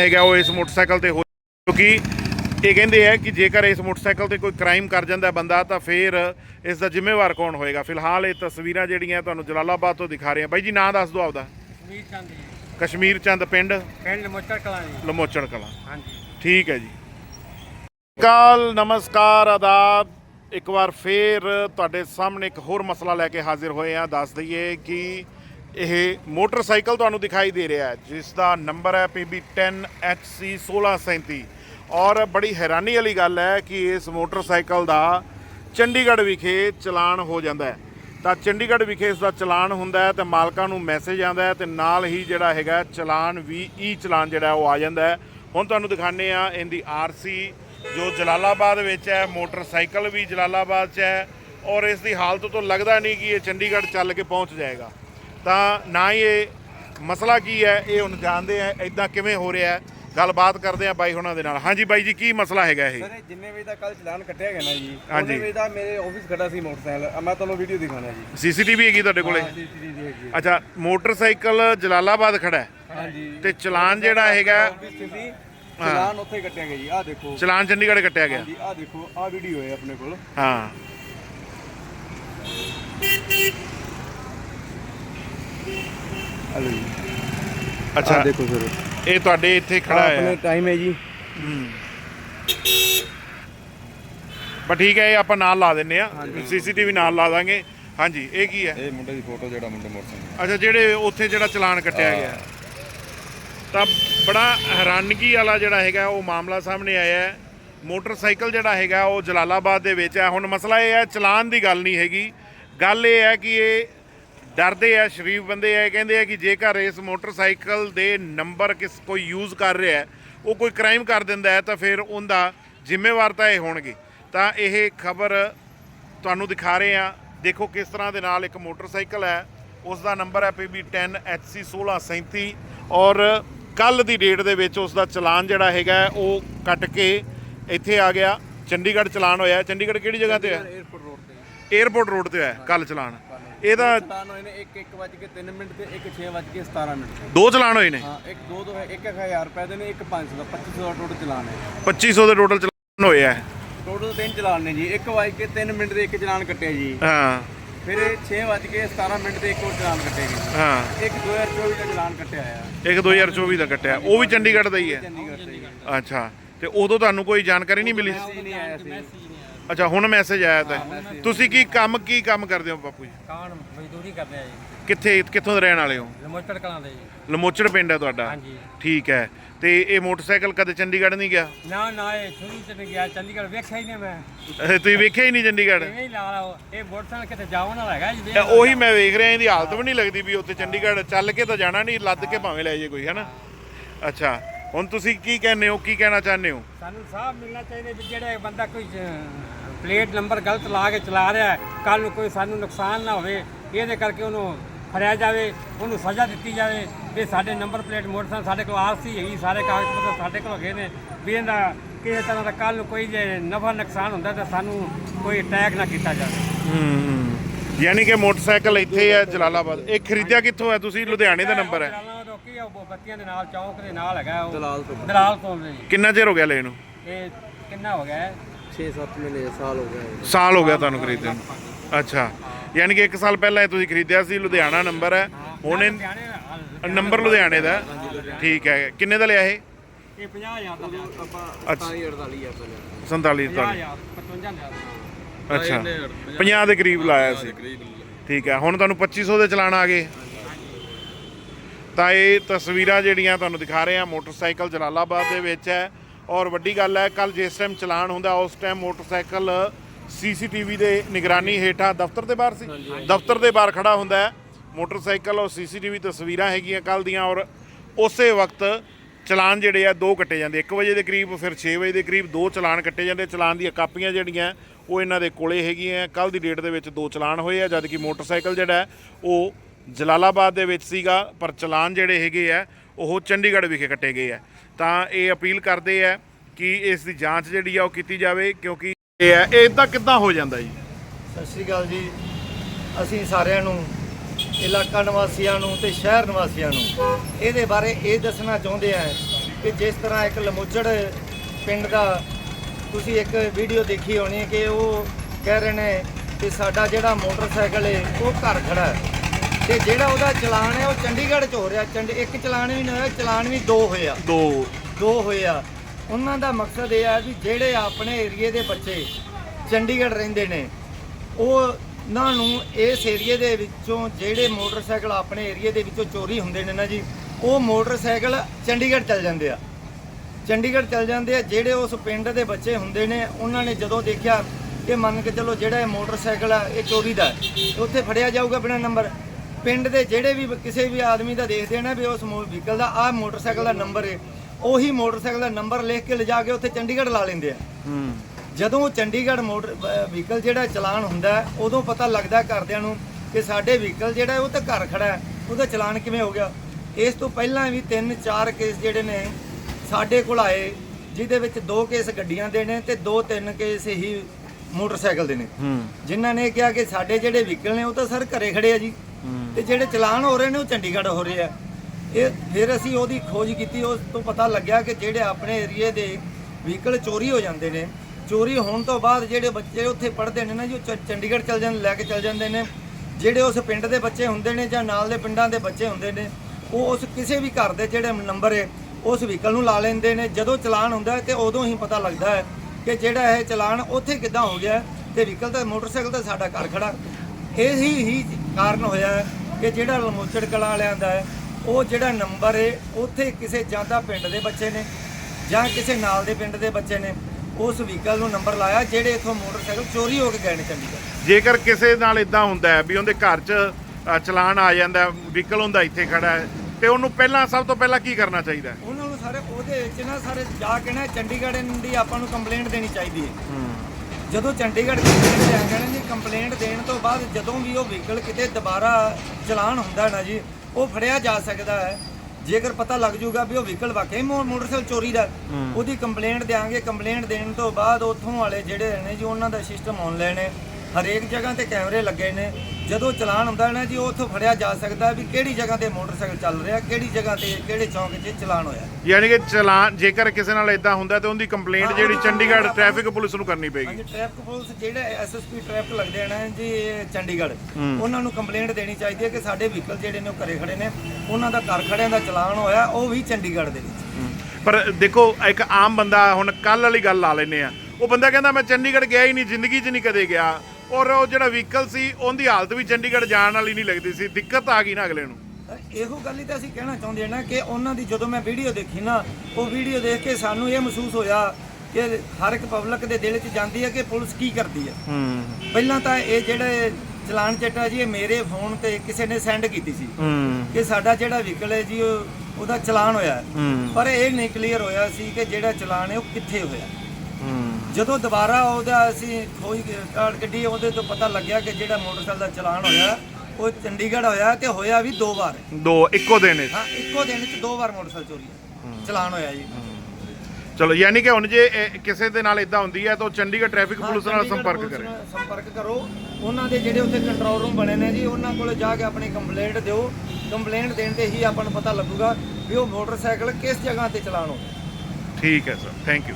ਹੈਗਾ ਉਹ ਇਸ ਮੋਟਰਸਾਈਕਲ ਤੇ ਹੋ ਕਿਉਂਕਿ ਇਹ ਕਹਿੰਦੇ ਆ ਕਿ ਜੇਕਰ ਇਸ ਮੋਟਰਸਾਈਕਲ ਤੇ ਕੋਈ ਕ੍ਰਾਈਮ ਕਰ ਜਾਂਦਾ ਬੰਦਾ ਤਾਂ ਫਿਰ ਇਸ ਦਾ ਜ਼ਿੰਮੇਵਾਰ ਕੌਣ ਹੋਏਗਾ? ਫਿਲਹਾਲ ਇਹ ਤਸਵੀਰਾਂ ਜਿਹੜੀਆਂ ਤੁਹਾਨੂੰ ਜਲਾਲਾਬਾਦ ਤੋਂ ਦਿਖਾ ਰਹੇ ਆ ਬਾਈ ਜੀ ਨਾਂ ਦੱਸ ਦਿਓ ਆਪਦਾ। ਕਸ਼ਮੀਰ ਚੰਦ ਜੀ। ਕਸ਼ਮੀਰ ਚੰਦ ਪਿੰਡ? ਪਿੰਡ ਮੁੱਚਰ ਕਲਾਂ ਜੀ। ਲਮੋਚੜ ਕਲਾਂ। ਹਾਂਜੀ। ਠੀਕ ਹੈ ਜੀ। ਕਾਲ ਨਮਸਕਾਰ ਆਦਾਬ। ਇੱਕ ਵਾਰ ਫੇਰ ਤੁਹਾਡੇ ਸਾਹਮਣੇ ਇੱਕ ਹੋਰ ਮਸਲਾ ਲੈ ਕੇ ਹਾਜ਼ਰ ਹੋਏ ਆ ਦੱਸ ਦਈਏ ਕਿ ਇਹ ਮੋਟਰਸਾਈਕਲ ਤੁਹਾਨੂੰ ਦਿਖਾਈ ਦੇ ਰਿਹਾ ਹੈ, ਜਿਸ ਦਾ ਨੰਬਰ ਹੈ PB10HC 1637 ਔਰ ਬੜੀ ਹੈਰਾਨੀ ਵਾਲੀ ਗੱਲ ਹੈ ਕਿ ਇਸ ਮੋਟਰਸਾਈਕਲ ਦਾ ਚੰਡੀਗੜ੍ਹ ਵਿਖੇ ਚਲਾਨ ਹੋ ਜਾਂਦਾ ਹੈ। ਤਾਂ ਚੰਡੀਗੜ੍ਹ ਵਿਖੇ ਇਸ ਦਾ ਚਲਾਨ ਹੁੰਦਾ ਹੈ ਤੇ ਮਾਲਕਾਂ ਨੂੰ ਮੈਸੇਜ ਆਉਂਦਾ ਹੈ ਤੇ ਨਾਲ ਹੀ ਜਿਹੜਾ ਹੈਗਾ ਚਲਾਨ ਵੀ ਈ ਚਲਾਨ ਜਿਹੜਾ ਉਹ ਆ ਜਾਂਦਾ ਹੈ। ਹੁਣ ਤੁਹਾਨੂੰ ਦਿਖਾਣੇ ਆ ਇਹਦੀ ਆਰਸੀ ਜੋ ਜਲਾਲਾਬਾਦ ਵਿੱਚ ਹੈ, ਮੋਟਰਸਾਈਕਲ ਵੀ ਜਲਾਲਾਬਾਦ 'ਚ ਹੈ। ਔਰ ਇਸ ਦੀ ਹਾਲਤ ਤੋਂ ਲੱਗਦਾ ਨਹੀਂ ਕਿ ਇਹ ਚੰਡੀਗੜ੍ਹ ਚੱਲ ਕੇ ਪਹੁੰਚ ਜਾਏਗਾ। ਤਾਂ ਨਾ ਹੀ ਇਹ ਮਸਲਾ ਕੀ ਹੈ ਇਹ ਹੁਣ ਜਾਣਦੇ ਆ ਇਦਾਂ ਕਿਵੇਂ ਹੋ ਰਿਹਾ ਹੈ। ਗੱਲਬਾਤ ਕਰਦੇ ਆ ਬਾਈ ਹੁਣਾਂ ਦੇ ਨਾਲ। ਹਾਂਜੀ ਬਾਈ ਜੀ ਕੀ ਮਸਲਾ ਹੈਗਾ ਇਹ? ਸਰ ਇਹ ਜਿੰਨੇ ਵਜੇ ਦਾ ਕੱਲ ਚਲਾਨ ਕੱਟਿਆ ਗਿਆ ਨਾ ਜੀ ਹਾਂਜੀ। ਉਹਨੇ ਵਜੇ ਦਾ ਮੇਰੇ ਆਫਿਸ ਖੜਾ ਸੀ ਮੋਟਰਸਾਈਕਲ। ਮੈਂ ਤੁਹਾਨੂੰ ਵੀਡੀਓ ਦਿਖਾਣਾ ਜੀ। ਸੀਸੀਟੀਵੀ ਹੈਗੀ ਤੁਹਾਡੇ ਕੋਲੇ? CCTV ਦੀ ਹੈਗੀ ਅੱਛਾ ਮੋਟਰਸਾਈਕਲ ਜਲਾਲਾਬਾਦ ਖੜਾ ਹੈ। ਹਾਂਜੀ। ਤੇ ਚਲਾਨ ਜਿਹੜਾ ਹੈਗਾ ਆਫਿਸ ਤੇ ਸੀ ਚਲਾਨ ਉੱਥੇ ਕੱਟਿਆ ਗਿਆ ਜੀ। ਆਹ ਦੇਖੋ। ਚਲਾਨ ਚੰਡੀਗੜ੍ਹ ਕੱਟਿਆ ਗਿਆ। ਹਾਂਜੀ ਆਹ ਦੇਖੋ ਆਹ ਵੀਡੀਓ ਹੈ ਆਪਣੇ ਕੋਲ। ਹਾਂ। ਆ ਲਓ ਜੀ ਅੱਛਾ। ਆਹ ਦੇਖੋ ਸਰ। ਇਹ ਤੁਹਾਡੇ ਇੱਥੇ ਖੜਾ ਆਪਣੇ ਹੈ। ਟਾਈਮ ਹੈ ਜੀ। ਪਰ ਠੀਕ ਹੈ ਇਹ ਆਪਾਂ ਨਾਲ ਲਾ ਦਿੰਨੇ ਆ ਸੀਸੀਟੀਵੀ ਨਾਲ ਲਾ ਦਾਂਗੇ। ਹਾਂਜੀ ਇਹ ਕੀ ਹੈ? ਇਹ ਮੁੰਡੇ ਦੀ ਫੋਟੋ ਜਿਹੜਾ ਮੁੰਡੇ ਮੋਟਰਸਾਈਕਲ ਅੱਛਾ ਜਿਹੜੇ ਉੱਥੇ ਜਿਹੜਾ ਚਲਾਨ ਕੱਟਿਆ ਗਿਆ। ਤਾਂ ਬੜਾ ਹੈਰਾਨਗੀ ਵਾਲਾ ਜਿਹੜਾ ਹੈਗਾ ਉਹ ਮਾਮਲਾ ਸਾਹਮਣੇ ਆਇਆ ਹੈ। ਮੋਟਰਸਾਈਕਲ ਜਿਹੜਾ ਹੈਗਾ ਉਹ ਜਲਾਲਾਬਾਦ ਦੇ ਵਿੱਚ ਹੈ। ਹੁਣ ਮਸਲਾ ਇਹ ਹੈ ਚਲਾਨ ਦੀ ਗੱਲ ਨਹੀਂ ਹੈਗੀ। ਗੱਲ ਇਹ ਹੈ ਕਿ ਇਹ ਡਰਦੇ ਆ ਸ਼ਰੀਫ ਬੰਦੇ ਆ ਕਹਿੰਦੇ ਆ ਕਿ ਜੇਕਰ ਇਸ ਮੋਟਰਸਾਈਕਲ ਦੇ ਨੰਬਰ ਕਿਸ ਕੋਈ ਯੂਜ਼ ਕਰ ਰਿਹਾ ਉਹ ਕੋਈ ਕ੍ਰਾਈਮ ਕਰ ਦਿੰਦਾ ਹੈ ਤਾਂ ਫਿਰ ਉਹਦਾ ਜ਼ਿੰਮੇਵਾਰ ਤਾਂ ਇਹ ਹੋਣਗੇ। ਤਾਂ ਇਹ ਖਬਰ ਤੁਹਾਨੂੰ ਦਿਖਾ ਰਹੇ ਆ ਦੇਖੋ ਕਿਸ ਤਰ੍ਹਾਂ ਦੇ ਨਾਲ ਇੱਕ ਮੋਟਰਸਾਈਕਲ ਹੈ ਉਸ ਦਾ ਨੰਬਰ ਹੈ PB 10 HC 1637 ਔਰ ਕੱਲ ਦੀ ਡੇਟ ਦੇ ਵਿੱਚ ਉਸ ਦਾ ਚਲਾਨ ਜਿਹੜਾ ਹੈਗਾ ਉਹ ਕੱਟ ਕੇ ਇੱਥੇ ਆ ਗਿਆ। ਚੰਡੀਗੜ੍ਹ ਚਲਾਨ ਹੋਇਆ ਚੰਡੀਗੜ੍ਹ ਕਿਹੜੀ ਜਗ੍ਹਾ ਤੇ ਹੈ? ਏਅਰਪੋਰਟ ਰੋਡ ਤੇ ਏਅਰਪੋਰਟ ਰੋਡ ਤੇ ਹੋਇਆ ਕੱਲ ਚਲਾਨ। ਇਹਦਾ ਚਲਾਨ ਹੋਏ ਨੇ 1 1 ਵਜ ਕੇ 3 ਮਿੰਟ ਤੇ 1 6 ਵਜ ਕੇ 17 ਮਿੰਟ ਤੇ। ਦੋ ਚਲਾਨ ਹੋਏ ਨੇ? ਹਾਂ ਇੱਕ ਦੋ ਦੋ ਹੈ ਇੱਕ 1000 ਰੁਪਏ ਦੇ ਨੇ ਇੱਕ 500 ਦਾ 2500 ਦਾ ਟੋਟਲ ਚਲਾਨ ਹੈ। 2500 ਦੇ ਟੋਟਲ ਚਲਾਨ ਹੋਏ ਆ। ਟੋਟਲ ਤਿੰਨ ਚਲਾਨ ਨੇ ਜੀ 1 ਵਜ ਕੇ 3 ਮਿੰਟ ਦੇ ਇੱਕ ਚਲਾਨ ਕੱਟਿਆ ਜੀ। ਹਾਂ। ਫਿਰ 6 ਵਜ ਕੇ 17 ਮਿੰਟ ਤੇ ਇੱਕ ਹੋਰ ਚਲਾਨ ਕੱਟਿਆ ਜੀ ਹਾਂ। ਇੱਕ 2024 ਦਾ ਚਲਾਨ ਕੱਟਿਆ ਆ ਇੱਕ 2024 ਦਾ ਕੱਟਿਆ। ਉਹ ਵੀ ਚੰਡੀਗੜ੍ਹ ਦਾ ਹੀ ਹੈ। ਚੰਡੀਗੜ੍ਹ ਤੇ ਜੀ ਅੱਛਾ। ਤੇ ਉਦੋਂ ਤੁਹਾਨੂੰ ਕੋਈ ਜਾਣਕਾਰੀ ਨਹੀਂ ਮਿਲੀ? ਮੈਸੇਜ ਨਹੀਂ ਆਇਆ ਸੀ। ਅੱਛਾ ਹੁਣ ਮੈਸੇਜ ਆਇਆ ਤਾਂ। ਤੁਸੀਂ ਕੀ ਕੰਮ ਕੀ ਕੰਮ ਕਰਦੇ ਹੋ ਬਾਪੂ ਜੀ? ਕਾਣ ਮਜ਼ਦੂਰੀ ਕਰਦੇ ਆ ਜੀ? ਕਿੱਥੇ ਕਿੱਥੋਂ ਦੇ ਰਹਿਣ ਵਾਲੇ ਹੋ? ਲਮੋਚੜ ਕਲਾਂ ਦੇ ਜੀ। ਲਮੋਚੜ ਪਿੰਡ ਹੈ ਤੁਹਾਡਾ? ਹਾਂਜੀ। ਠੀਕ ਹੈ। ਤੇ ਇਹ ਮੋਟਰਸਾਈਕਲ ਕਦੇ ਚੰਡੀਗੜ੍ਹ ਨਹੀਂ ਗਿਆ? ਨਾ ਨਾ ਇਹ ਸ਼ੁਰੂ ਚ ਨਹੀਂ ਗਿਆ। ਚੰਡੀਗੜ੍ਹ ਵੇਖਿਆ ਹੀ ਨਹੀਂ ਮੈਂ। ਇਹ ਤੁਸੀਂ ਵੇਖਿਆ ਹੀ ਨਹੀਂ ਚੰਡੀਗੜ੍ਹ? ਐਵੇਂ ਹੀ ਲਾ ਲਾ ਇਹ ਮੋਟਰਸਾਈਕਲ ਕਿਤੇ ਜਾਉਣ ਵਾਲਾ ਹੈਗਾ ਜੀ ਇਹ ਉਹੀ ਮੈਂ ਵੇਖ ਰਿਹਾ ਇਹਦੀ ਹਾਲਤ ਵੀ ਨਹੀਂ ਲੱਗਦੀ ਵੀ ਉੱਥੇ ਚੰਡੀਗੜ੍ਹ ਚੱਲ ਕੇ ਤਾਂ ਜਾਣਾ ਨਹੀਂ ਲੱਦ ਕੇ ਭਾਵੇਂ ਲੈ ਜੇ ਕੋਈ ਹੈਨਾ ਅੱਛਾ ਹੁਣ ਤੁਸੀਂ ਕੀ ਕਹਿੰਦੇ ਹੋ ਕੀ ਕਹਿਣਾ ਚਾਹੁੰਦੇ ਹੋ? ਸਾਨੂੰ ਸਾਹ ਮਿਲਣਾ ਚਾਹੀਦਾ ਵੀ ਜਿਹੜਾ ਬੰਦਾ ਕੋਈ ਪਲੇਟ ਨੰਬਰ ਗਲਤ ਲਾ ਕੇ ਚਲਾ ਰਿਹਾ ਕੱਲ ਨੂੰ ਕੋਈ ਸਾਨੂੰ ਨੁਕਸਾਨ ਨਾ ਹੋਵੇ ਇਹਦੇ ਕਰਕੇ ਉਹਨੂੰ ਫੜਿਆ ਜਾਵੇ ਉਹਨੂੰ ਸਜ਼ਾ ਦਿੱਤੀ ਜਾਵੇ। ਵੀ ਸਾਡੇ ਨੰਬਰ ਪਲੇਟ ਮੋਟਰਸਾਈਕਲ ਸਾਡੇ ਕੋਲ ਆਰਸੀ ਹੈਗੀ ਸਾਰੇ ਕਾਗਜ਼ ਪੱਤਰ ਸਾਡੇ ਕੋਲ ਹੈਗੇ ਨੇ। ਵੀ ਇਹਦਾ ਕਿਸੇ ਤਰ੍ਹਾਂ ਦਾ ਕੱਲ ਨੂੰ ਕੋਈ ਜੇ ਨਫਾ ਨੁਕਸਾਨ ਹੁੰਦਾ ਤਾਂ ਸਾਨੂੰ ਕੋਈ ਅਟੈਕ ਨਾ ਕੀਤਾ ਜਾਵੇ। ਹੂੰ। ਯਾਨੀ ਕਿ ਮੋਟਰਸਾਈਕਲ ਇੱਥੇ ਹੈ ਜਲਾਲਾਬਾਦ। ਇਹ ਖਰੀਦਿਆ ਕਿੱਥੋਂ ਹੈ? ਤੁਸੀਂ ਲੁਧਿਆਣੇ ਦਾ ਨੰਬਰ ਹੈ। ਦਲਾਲਾਂ ਤੋਂ ਕੀ ਆ, ਉਹ ਬੱਤੀਆਂ ਦੇ ਨਾਲ ਚੌਂਕ ਦੇ ਨਾਲ ਹੈਗਾ ਉਹ। ਦਲਾਲ ਤੋਂ। ਦਲਾਲ ਤੋਂ ਕਿੰਨਾ ਚਿਰ ਹੋ ਗਿਆ ਲੈਣ ਨੂੰ? ਇਹ ਕਿੰਨਾ ਹੋ ਗਿਆ? ਹੈ? 6-7 ਮਹੀਨੇ ਸਾਲ ਹੋ ਗਿਆ ਸਾਲ ਹੋ ਗਿਆ ਤੁਹਾਨੂੰ ਖਰੀਦਣ। ਨੂੰ ਅੱਛਾ। ਯਾਨੀ ਕਿ 1 ਸਾਲ ਪਹਿਲਾਂ ਇਹ ਤੁਸੀਂ ਖਰੀਦਿਆ ਸੀ ਲੁਧਿਆਣਾ ਨੰਬਰ ਹੈ। ਹੁਣ ਇਹ ਨੰਬਰ ਲੁਧਿਆਣੇ ਦਾ ਹੈ। ਠੀਕ ਹੈ। ਕਿੰਨੇ ਦਾ ਲਿਆ ਇਹ? ਇਹ 50000 ਦਾ ਲਿਆ। ਆਪਾਂ ਅੱਛਾ। 48 ਹਜ਼ਾਰ ਦਾ ਲਿਆ 47 47 50000 55000 ਅੱਛਾ। 50 ਦੇ ਕਰੀਬ ਲਾਇਆ ਸੀ। ਠੀਕ ਹੈ। ਹੁਣ ਤੁਹਾਨੂੰ 2500 ਦੇ ਚਲਾਨ ਆ ਗਏ। ਤਾਂ ਇਹ ਤਸਵੀਰਾਂ ਜਿਹੜੀਆਂ ਤੁਹਾਨੂੰ ਦਿਖਾ ਰਹੇ ਆ ਮੋਟਰਸਾਈਕਲ ਜਲਾਲਾਬਾਦ ਦੇ ਵਿੱਚ ਹੈ। ਔਰ ਵੱਡੀ ਗੱਲ ਹੈ ਕੱਲ ਜਿਸ ਟਾਈਮ ਚਲਾਨ ਹੁੰਦਾ ਉਸ ਟਾਈਮ ਮੋਟਰਸਾਈਕਲ ਸੀਸੀਟੀਵੀ ਦੇ ਨਿਗਰਾਨੀ ਹੇਠਾਂ ਦਫ਼ਤਰ ਦੇ ਬਾਹਰ ਸੀ। ਦਫ਼ਤਰ ਦੇ ਬਾਹਰ ਖੜਾ ਹੁੰਦਾ ਹੈ। ਮੋਟਰਸਾਈਕਲ ਔਰ ਸੀਸੀਟੀਵੀ ਤਸਵੀਰਾਂ ਹੈਗੀਆਂ ਕੱਲ ਦੀਆਂ ਔਰ ਉਸੇ ਵਕਤ ਚਲਾਨ ਜਿਹੜੇ ਆ ਦੋ ਕੱਟੇ ਜਾਂਦੇ। 1 ਵਜੇ ਦੇ ਕਰੀਬ ਫਿਰ 6 ਵਜੇ ਦੇ ਕਰੀਬ ਦੋ ਚਲਾਨ ਕੱਟੇ ਜਾਂਦੇ। ਚਲਾਨ ਦੀਆਂ ਕਾਪੀਆਂ ਜਿਹੜੀਆਂ ਉਹ ਇਹਨਾਂ ਦੇ ਕੋਲੇ ਹੈਗੀਆਂ ਕੱਲ ਦੀ ਡੇਟ ਦੇ ਵਿੱਚ ਦੋ ਚਲਾਨ ਹੋਏ ਆ ਜਦ ਕਿ ਮੋਟਰਸਾਈਕਲ ਜਿਹੜਾ ਉਹ ਜਲਾਲਾਬਾਦ ਦੇ ਵਿੱਚ ਸੀਗਾ ਪਰ ਚਲਾਨ ਜਿਹੜੇ ਹੈਗੇ ਆ ਉਹ ਚੰਡੀਗੜ੍ਹ ਵਿਖੇ ਕੱਟੇ ਗਏ ਆ। ਤਾਂ ਇਹ ਅਪੀਲ ਕਰਦੇ ਆ ਕਿ ਇਸ ਦੀ ਜਾਂਚ ਜਿਹੜੀ ਆ ਉਹ ਕੀਤੀ ਜਾਵੇ, ਕਿਉਂਕਿ ਇਹ ਹੈ ਇਹ ਤਾਂ ਕਿੱਦਾਂ ਹੋ ਜਾਂਦਾ ਜੀ? ਸਤਿ ਸ਼੍ਰੀ ਅਕਾਲ ਜੀ। ਅਸੀਂ ਸਾਰਿਆਂ ਨੂੰ, ਇਲਾਕਾ ਨਿਵਾਸੀਆਂ ਨੂੰ ਤੇ ਸ਼ਹਿਰ ਨਿਵਾਸੀਆਂ ਨੂੰ ਇਹਦੇ ਬਾਰੇ ਇਹ ਦੱਸਣਾ ਚਾਹੁੰਦੇ ਆ ਕਿ ਜਿਸ ਤਰ੍ਹਾਂ ਇੱਕ ਲਮੋਚੜ ਪਿੰਡ ਦਾ ਤੁਸੀਂ ਇੱਕ ਵੀਡੀਓ ਦੇਖੀ ਹੋਣੀ ਹੈ ਕਿ ਉਹ ਕਹਿ ਰਹੇ ਨੇ ਕਿ ਸਾਡਾ ਜਿਹੜਾ ਮੋਟਰਸਾਈਕਲ ਹੈ ਉਹ ਘਰ ਖੜਾ ਹੈ। ਤੇ ਜਿਹੜਾ ਉਹਦਾ ਚਲਾਨ ਹੈ ਉਹ ਚੰਡੀਗੜ੍ਹ 'ਚ ਹੋ ਰਿਹਾ। ਚੰਡੀ ਇੱਕ ਚਲਾਨ ਵੀ ਨਹੀਂ ਹੋਇਆ ਚਲਾਨ ਵੀ ਦੋ ਹੋਏ ਆ। ਦੋ। ਦੋ ਹੋਏ ਆ। ਉਹਨਾਂ ਦਾ ਮਕਸਦ ਇਹ ਆ ਵੀ ਜਿਹੜੇ ਆਪਣੇ ਏਰੀਏ ਦੇ ਬੱਚੇ ਚੰਡੀਗੜ੍ਹ ਰਹਿੰਦੇ ਨੇ ਉਹ ਉਹਨਾਂ ਨੂੰ ਇਸ ਏਰੀਏ ਦੇ ਵਿੱਚੋਂ ਜਿਹੜੇ ਮੋਟਰਸਾਈਕਲ ਆਪਣੇ ਏਰੀਏ ਦੇ ਵਿੱਚੋਂ ਚੋਰੀ ਹੁੰਦੇ ਨੇ ਨਾ ਜੀ ਉਹ ਮੋਟਰਸਾਈਕਲ ਚੰਡੀਗੜ੍ਹ ਚਲ ਜਾਂਦੇ ਆ। ਚੰਡੀਗੜ੍ਹ ਚਲ ਜਾਂਦੇ ਆ ਜਿਹੜੇ ਉਸ ਪਿੰਡ ਦੇ ਬੱਚੇ ਹੁੰਦੇ ਨੇ ਉਹਨਾਂ ਨੇ ਜਦੋਂ ਦੇਖਿਆ ਕਿ ਮੰਨ ਕੇ ਚਲੋ ਜਿਹੜਾ ਇਹ ਮੋਟਰਸਾਈਕਲ ਆ ਇਹ ਚੋਰੀ ਦਾ ਹੈ, ਉੱਥੇ ਫੜਿਆ ਜਾਊਗਾ ਬਿਨਾਂ ਨੰਬਰ। ਪਿੰਡ ਦੇ ਜਿਹੜੇ ਵੀ ਕਿਸੇ ਵੀ ਆਦਮੀ ਦਾ ਦੇਖਦੇ ਆ ਨਾ ਵੀ ਉਸ ਵਹੀਕਲ ਦਾ ਆਹ ਮੋਟਰਸਾਈਕਲ ਦਾ ਨੰਬਰ ਹੈ ਉਹੀ ਮੋਟਰਸਾਈਕਲ ਦਾ ਨੰਬਰ ਲਿਖ ਕੇ ਲਿਜਾ ਕੇ ਉੱਥੇ ਚੰਡੀਗੜ੍ਹ ਲਾ ਲੈਂਦੇ ਆ। ਜਦੋਂ ਚੰਡੀਗੜ੍ਹ ਮੋਟਰ ਵਹੀਕਲ ਜਿਹੜਾ ਚਲਾਨ ਹੁੰਦਾ ਉਦੋਂ ਪਤਾ ਲੱਗਦਾ ਘਰਦਿਆਂ ਨੂੰ ਕਿ ਸਾਡੇ ਵਹੀਕਲ ਜਿਹੜਾ ਉਹ ਤਾਂ ਘਰ ਖੜਾ ਹੈ। ਉਹਦਾ ਚਲਾਨ ਕਿਵੇਂ ਹੋ ਗਿਆ? ਇਸ ਤੋਂ ਪਹਿਲਾਂ ਵੀ ਤਿੰਨ ਚਾਰ ਕੇਸ ਜਿਹੜੇ ਨੇ ਸਾਡੇ ਕੋਲ ਆਏ ਜਿਹਦੇ ਵਿੱਚ ਦੋ ਕੇਸ ਗੱਡੀਆਂ ਦੇ ਨੇ ਤੇ ਦੋ ਤਿੰਨ ਕੇਸ ਹੀ ਮੋਟਰਸਾਈਕਲ ਦੇ ਨੇ। ਜਿਨ੍ਹਾਂ ਨੇ ਕਿਹਾ ਕਿ ਸਾਡੇ ਜਿਹੜੇ ਵਹੀਕਲ ਨੇ ਉਹ ਤਾਂ ਸਰ ਘਰੇ ਖੜੇ ਆ ਜੀ। ਤੇ ਜਿਹੜੇ ਚਲਾਨ ਹੋ ਰਹੇ ਨੇ ਉਹ ਚੰਡੀਗੜ੍ਹ ਹੋ ਰਹੇ ਆ। ਇਹ ਫਿਰ ਅਸੀਂ ਉਹਦੀ ਖੋਜ ਕੀਤੀ, ਉਸ ਤੋਂ ਪਤਾ ਲੱਗਿਆ ਕਿ ਜਿਹੜੇ ਆਪਣੇ ਏਰੀਏ ਦੇ ਵਹੀਕਲ ਚੋਰੀ ਹੋ ਜਾਂਦੇ ਨੇ, ਚੋਰੀ ਹੋਣ ਤੋਂ ਬਾਅਦ ਜਿਹੜੇ ਬੱਚੇ ਉੱਥੇ ਪੜ੍ਹਦੇ ਨੇ ਨਾ ਜੀ, ਉਹ ਚ- ਚੰਡੀਗੜ੍ਹ ਚਲ ਜਾਂਦੇ, ਲੈ ਕੇ ਚਲ ਜਾਂਦੇ ਨੇ। ਜਿਹੜੇ ਉਸ ਪਿੰਡ ਦੇ ਬੱਚੇ ਹੁੰਦੇ ਨੇ ਜਾਂ ਨਾਲ ਦੇ ਪਿੰਡਾਂ ਦੇ ਬੱਚੇ ਹੁੰਦੇ ਨੇ, ਉਹ ਉਸ ਕਿਸੇ ਵੀ ਘਰ ਦੇ ਜਿਹੜੇ ਨੰਬਰ ਹੈ, ਉਸ ਵਹੀਕਲ ਨੂੰ ਲਾ ਲੈਂਦੇ ਨੇ। ਜਦੋਂ ਚਲਾਨ ਹੁੰਦਾ ਹੈ ਤੇ ਉਦੋਂ ਹੀ ਪਤਾ ਲੱਗਦਾ ਹੈ ਕਿ ਜਿਹੜਾ ਇਹ ਚਲਾਨ ਉੱਥੇ ਕਿੱਦਾਂ ਹੋ ਗਿਆ ਤੇ ਵਹੀਕਲ ਤਾਂ, ਮੋਟਰਸਾਈਕਲ ਤਾਂ ਸਾਡਾ ਘਰ ਖੜਾ। ਇਹੀ ਹੀ ਕਾਰਨ ਹੋਇਆ ਹੈ। ਕਿ ਜਿਹੜਾ ਲਮੋਚੜ ਕਲਾਂ ਵਾਲਿਆਂ ਦਾ ਹੈ ਉਹ ਜਿਹੜਾ ਨੰਬਰ ਹੈ ਉੱਥੇ ਕਿਸੇ ਜਾਂਦਾ ਪਿੰਡ ਦੇ ਬੱਚੇ ਨੇ ਜਾਂ ਕਿਸੇ ਨਾਲ ਦੇ ਪਿੰਡ ਦੇ ਬੱਚੇ ਨੇ ਉਸ ਵਹੀਕਲ ਨੂੰ ਨੰਬਰ ਲਾਇਆ ਜਿਹੜੇ ਇਥੋਂ ਮੋਟਰਸਾਈਕਲ ਚੋਰੀ ਹੋ ਕੇ ਗਏ ਨੇ ਚੰਡੀਗੜ੍ਹ। ਜੇਕਰ ਕਿਸੇ ਨਾਲ ਇਦਾਂ ਹੁੰਦਾ ਹੈ ਵੀ ਉਹਦੇ ਘਰ 'ਚ ਚਲਾਨ ਆ ਜਾਂਦਾ ਵਹੀਕਲ ਹੁੰਦਾ ਇੱਥੇ ਖੜਾ ਹੈ ਤੇ ਉਹਨੂੰ ਪਹਿਲਾਂ ਸਭ ਤੋਂ ਪਹਿਲਾਂ ਕੀ ਕਰਨਾ ਚਾਹੀਦਾ ਉਹਨਾਂ ਨੂੰ ਸਾਰੇ ਉਹਦੇ ਵਿੱਚ ਨਾ ਸਾਰੇ ਜਾ ਕੇ ਨਾ ਚੰਡੀਗੜ੍ਹ ਦੀ ਆਪਾਂ ਨੂੰ ਕੰਪਲੇਂਟ ਦੇਣੀ ਚਾਹੀਦੀ ਹੈ। ਜਦੋਂ ਚੰਡੀਗੜ੍ਹ ਕੰਪਲੇਂਟ ਦੇਣਗੇ ਨਾ ਜੀ ਕੰਪਲੇਂਟ ਦੇਣ ਤੋਂ ਬਾਅਦ ਜਦੋਂ ਵੀ ਉਹ ਵਹੀਕਲ ਕਿਤੇ ਦੁਬਾਰਾ ਚਲਾਨ ਹੁੰਦਾ ਨਾ ਜੀ ਉਹ ਫੜਿਆ ਜਾ ਸਕਦਾ ਹੈ। ਜੇਕਰ ਪਤਾ ਲੱਗ ਜੂਗਾ ਵੀ ਉਹ ਵਹੀਕਲ ਵਾਕਈ ਮੋਟਰਸਾਈਕਲ ਚੋਰੀ ਦਾ ਉਹਦੀ ਕੰਪਲੇਂਟ ਦੇਾਂਗੇ ਕੰਪਲੇਂਟ ਦੇਣ ਤੋਂ ਬਾਅਦ ਉੱਥੋਂ ਵਾਲੇ ਜਿਹੜੇ ਨੇ ਜੀ ਉਹਨਾਂ ਦਾ ਸਿਸਟਮ ਆਨਲਾਈਨ ਹੈ। ਹਰੇਕ ਜਗ੍ਹਾ ਤੇ ਕੈਮਰੇ ਲੱਗੇ ਨੇ। ਜਦੋਂ ਚਲਾਨ ਹੁੰਦਾ ਹੈ ਨਾ ਜੀ ਉਹ ਉੱਥੋਂ ਫੜਿਆ ਜਾ ਸਕਦਾ ਵੀ ਕਿਹੜੀ ਜਗ੍ਹਾ ਤੇ ਮੋਟਰਸਾਈਕਲ ਚੱਲ ਰਿਹਾ ਕਿਹੜੀ ਜਗ੍ਹਾ ਤੇ ਕਿਹੜੇ ਚੌਂਕ 'ਚ ਚਲਾਨ ਹੋਇਆ। ਯਾਨੀ ਕਿ ਚਲਾਨ ਜੇਕਰ ਕਿਸੇ ਨਾਲ ਇਦਾਂ ਹੁੰਦਾ ਤੇ ਉਹਦੀ ਕੰਪਲੇਂਟ ਜਿਹੜੀ ਚੰਡੀਗੜ੍ਹ ਟ੍ਰੈਫਿਕ ਪੁਲਿਸ ਨੂੰ ਕਰਨੀ ਪਏਗੀ। ਹਾਂਜੀ ਟ੍ਰੈਫਿਕ ਪੁਲਿਸ ਜਿਹੜੇ ਐਸਐਸਪੀ ਟ੍ਰੈਫਿਕ ਲੱਗਦੇ ਆ ਨਾ ਜੀ ਇਹ ਚੰਡੀਗੜ੍ਹ ਉਹਨਾਂ ਨੂੰ ਕੰਪਲੇਂਟ ਦੇਣੀ ਚਾਹੀਦੀ ਹੈ ਕਿ ਸਾਡੇ ਵਹੀਕਲ ਜਿਹੜੇ ਨੇ ਉਹ ਘਰੇ ਖੜੇ ਨੇ ਉਹਨਾਂ ਦਾ ਘਰ ਖੜਿਆਂ ਦਾ ਚਲਾਨ ਹੋਇਆ ਉਹ ਵੀ ਚੰਡੀਗੜ੍ਹ ਦੇ ਵਿੱਚ। ਪਰ ਦੇਖੋ ਇੱਕ ਆਮ ਬੰਦਾ ਹੁਣ ਕੱਲ ਵਾਲੀ ਗੱਲ ਲਾ ਲੈਨੇ ਆ। ਉਹ ਬੰਦਾ ਕਹਿੰਦਾ ਮੈਂ ਚੰਡੀਗੜ੍ਹ ਗਿਆ ਹੀ ਨਹੀਂ ਜ਼ਿੰਦਗੀ 'ਚ ਨਹੀਂ ਕਦੇ ਗਿਆ। ਔਰ ਉਹ ਜਿਹੜਾ ਵਹੀਕਲ ਸੀ ਉਹਦੀ ਹਾਲਤ ਵੀ ਚੰਡੀਗੜ੍ਹ ਜਾਣ ਵਾਲੀ ਨਹੀਂ ਲੱਗਦੀ ਸੀ। ਦਿੱਕਤ ਆ ਗਈ ਨਾ ਅਗਲੇ ਨੂੰ। ਇਹੋ ਗੱਲ ਹੀ ਤਾਂ ਅਸੀਂ ਕਹਿਣਾ ਚਾਹੁੰਦੇ ਹਾਂ ਨਾ ਕਿ ਉਹਨਾਂ ਦੀ ਜਦੋਂ ਮੈਂ ਵੀਡੀਓ ਦੇਖੀ ਨਾ ਉਹ ਵੀਡੀਓ ਦੇਖ ਕੇ ਸਾਨੂੰ ਇਹ ਮਹਿਸੂਸ ਹੋਇਆ ਕਿ ਹਰ ਇੱਕ ਪਬਲਿਕ ਦੇ ਦਿਲ 'ਚ ਜਾਂਦੀ ਹੈ ਕਿ ਪੁਲਿਸ ਕੀ ਕਰਦੀ ਹੈ। ਪਹਿਲਾਂ ਤਾਂ ਇਹ ਜਿਹੜੇ ਚਲਾਨ ਚਿੱਟਾ ਜੀ ਇਹ ਮੇਰੇ ਫੋਨ ਤੇ ਕਿਸੇ ਨੇ ਸੈਂਡ ਕੀਤੀ ਸੀ ਕਿ ਸਾਡਾ ਜਿਹੜਾ ਵਹੀਕਲ ਹੈ ਜੀ ਉਹ ਉਹਦਾ ਚਲਾਨ ਹੋਇਆ। ਪਰ ਇਹ ਨਹੀਂ ਕਲੀਅਰ ਹੋਇਆ ਸੀ ਕਿ ਜਿਹੜਾ ਚਲਾਨ ਹੈ ਉਹ ਕਿੱਥੇ ਹੋਇਆ। ਜਦੋਂ ਦੁਬਾਰਾ ਉਹਦਾ ਅਸੀਂ ਖੋਜ ਕਾਰਡ ਕੱਢੀ ਉਹਦੇ ਤੋਂ ਪਤਾ ਲੱਗਿਆ ਕਿ ਜਿਹੜਾ ਮੋਟਰਸਾਈਕਲ ਦਾ ਚਲਾਨ ਹੋਇਆ ਉਹ ਚੰਡੀਗੜ੍ਹ ਹੋਇਆ ਤੇ ਹੋਇਆ ਵੀ ਦੋ ਵਾਰ। ਦੋ ਇੱਕੋ ਦਿਨ ਵਿੱਚ। ਹਾਂ ਇੱਕੋ ਦਿਨ 'ਚ ਦੋ ਵਾਰ ਮੋਟਰਸਾਈਕਲ ਚੋਰੀ ਹੈ ਚਲਾਨ ਹੋਇਆ ਜੀ। ਚਲੋ ਯਾਨੀ ਕਿ ਹੁਣ ਜੇ ਇਹ ਕਿਸੇ ਦੇ ਨਾਲ ਇਦਾਂ ਹੁੰਦੀ ਹੈ ਤਾਂ ਉਹ ਚੰਡੀਗੜ੍ਹ ਟ੍ਰੈਫਿਕ ਪੁਲਿਸ ਨਾਲ ਚੰਡੀਗੜ੍ਹ ਸੰਪਰਕ ਪੁਲਿਸ ਕਰੇ। ਨਾਲ ਸੰਪਰਕ ਕਰੋ। ਉਹਨਾਂ ਦੇ ਜਿਹੜੇ ਉੱਥੇ ਕੰਟਰੋਲ ਰੂਮ ਬਣੇ ਨੇ ਜੀ ਉਹਨਾਂ ਕੋਲ ਜਾ ਕੇ ਆਪਣੀ ਕੰਪਲੇਂਟ ਦਿਓ। ਕੰਪਲੇਂਟ ਦੇਣ ਤੇ ਹੀ ਆਪਾਂ ਨੂੰ ਪਤਾ ਲੱਗੂਗਾ ਵੀ ਉਹ ਮੋਟਰਸਾਈਕਲ ਕਿਸ ਜਗ੍ਹਾ ਤੇ ਚਲਾਨ ਹੋ ਠੀਕ ਹੈ ਸਰ ਥੈਂਕ ਯੂ